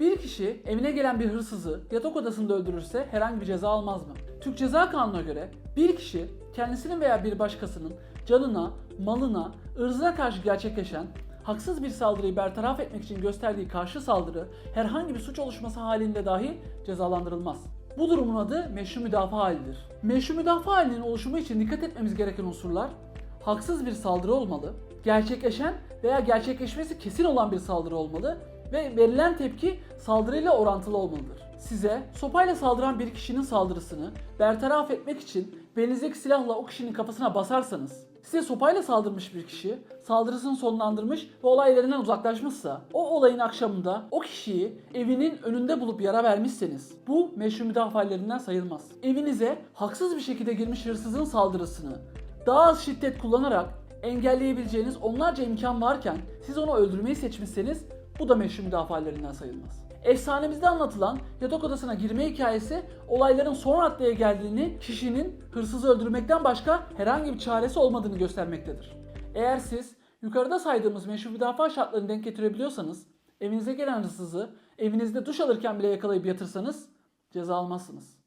Bir kişi evine gelen bir hırsızı yatak odasında öldürürse herhangi bir ceza almaz mı? Türk Ceza Kanunu'na göre bir kişi kendisinin veya bir başkasının canına, malına, ırzına karşı gerçekleşen haksız bir saldırıyı bertaraf etmek için gösterdiği karşı saldırı herhangi bir suç oluşması halinde dahi cezalandırılmaz. Bu durumun adı meşru müdafaa halidir. Meşru müdafaa halinin oluşumu için dikkat etmemiz gereken unsurlar haksız bir saldırı olmalı, gerçekleşen veya gerçekleşmesi kesin olan bir saldırı olmalı ve verilen tepki saldırıyla orantılı olmalıdır. Size sopayla saldıran bir kişinin saldırısını bertaraf etmek için belinizdeki silahla o kişinin kafasına basarsanız, size sopayla saldırmış bir kişi saldırısını sonlandırmış ve olay yerinden uzaklaşmışsa, o olayın akşamında o kişiyi evinin önünde bulup yara vermişseniz bu meşru müdafaalerinden sayılmaz. Evinize haksız bir şekilde girmiş hırsızın saldırısını daha az şiddet kullanarak engelleyebileceğiniz onlarca imkan varken siz onu öldürmeyi seçmişseniz bu da meşru müdafaalerinden sayılmaz. Efsanemizde anlatılan yatak odasına girme hikayesi olayların son raddeye geldiğini, kişinin hırsızı öldürmekten başka herhangi bir çaresi olmadığını göstermektedir. Eğer siz yukarıda saydığımız meşru müdafaa şartlarını denk getirebiliyorsanız, evinize gelen hırsızı evinizde duş alırken bile yakalayıp yatırsanız ceza almazsınız.